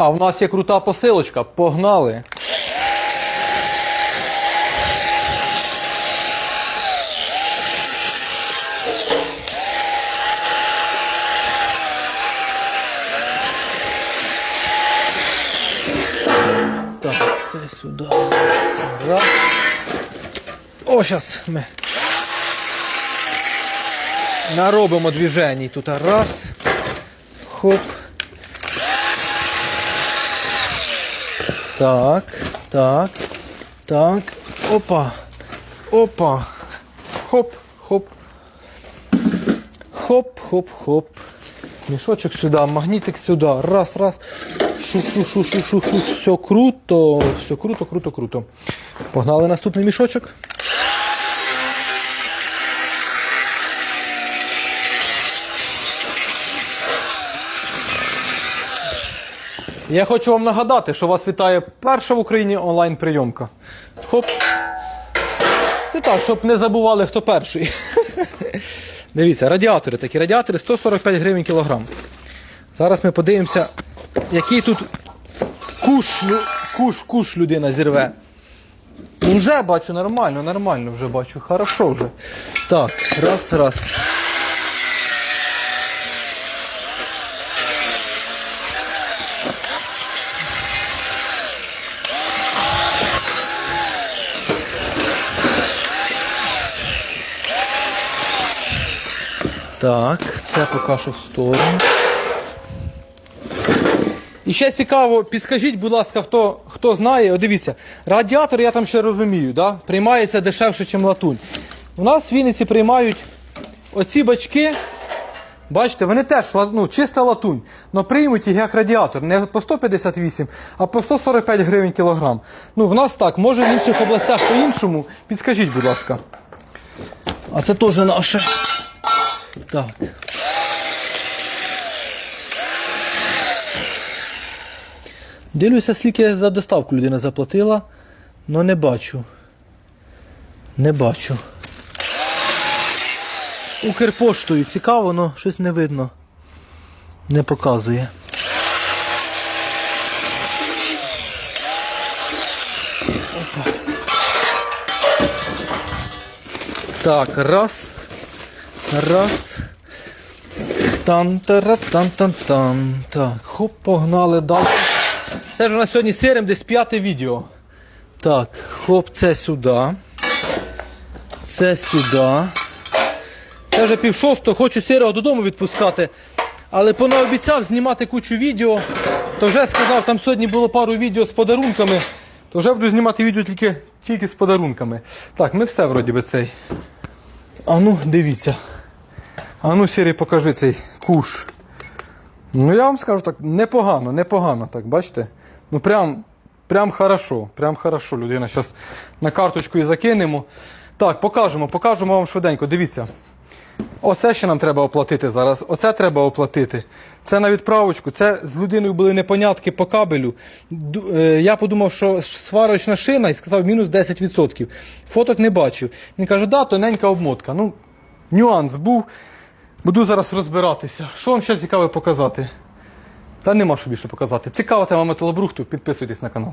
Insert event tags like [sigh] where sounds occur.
А в нас є крута посилочка. Погнали! Так, це сюди. Раз. О, зараз ми наробимо движень. Тут раз. Хоп. Так, так, так. Опа. Опа. Хоп, хоп. Хоп, хоп, хоп. Мішочок сюди, магнітик сюди. Раз, раз. Шу-шу-шу-шу-шу-шу. Все круто. Все круто, круто, круто. Погнали наступний мішочок. Я хочу вам нагадати, що вас вітає перша в Україні онлайн-прийомка. Хоп. Це так, щоб не забували, хто перший. [laughs] Дивіться, радіатори такі. Радіатори 145 гривень кілограм. Зараз ми подивимося, який тут куш куш, куш людина зірве. Вже бачу нормально, нормально вже бачу. Хорошо вже. Так, раз, раз. Так, це поки що в сторону. І ще цікаво, підскажіть, будь ласка, хто, хто знає, От дивіться, радіатор я там ще розумію, да? приймається дешевше, ніж латунь. У нас в Вінниці приймають оці бачки, бачите, вони теж ну, чиста латунь, але приймуть їх як радіатор, не по 158, а по 145 гривень кілограм. Ну, в нас так, може в інших областях по-іншому. Підскажіть, будь ласка. А це теж наше. Так. Дивлюся, скільки за доставку людина заплатила, але не бачу. Не бачу. Укрпоштою цікаво, але щось не видно. Не показує. Опа. Так, раз. Раз. тан тара тан тан тан Так, хоп, погнали далі. Це ж у нас сьогодні сирим десь п'яте відео. Так, хоп, це сюди. Це сюди. Це вже пів шостого, хочу сирого додому відпускати. Але понаобіцяв знімати кучу відео. То вже сказав, там сьогодні було пару відео з подарунками. То вже буду знімати відео тільки, тільки з подарунками. Так, ми все вроді би цей. А ну, дивіться. А ну, Сірий, покажи цей куш. Ну, я вам скажу так, непогано, непогано, так, бачите? Ну, прям, прям хорошо, прям хорошо. Людина зараз на карточку і закинемо. Так, покажемо, покажемо вам швиденько. Дивіться. Оце ще нам треба оплатити зараз. Оце треба оплатити. Це на відправочку. Це з людиною були непонятки по кабелю. Е, Я подумав, що сварочна шина і сказав мінус 10%. Фоток не бачив. Він каже, да, тоненька обмотка. Ну, нюанс був. Буду зараз розбиратися. Що вам ще цікаве показати? Та нема що більше показати. Цікава тема металобрухту, підписуйтесь на канал.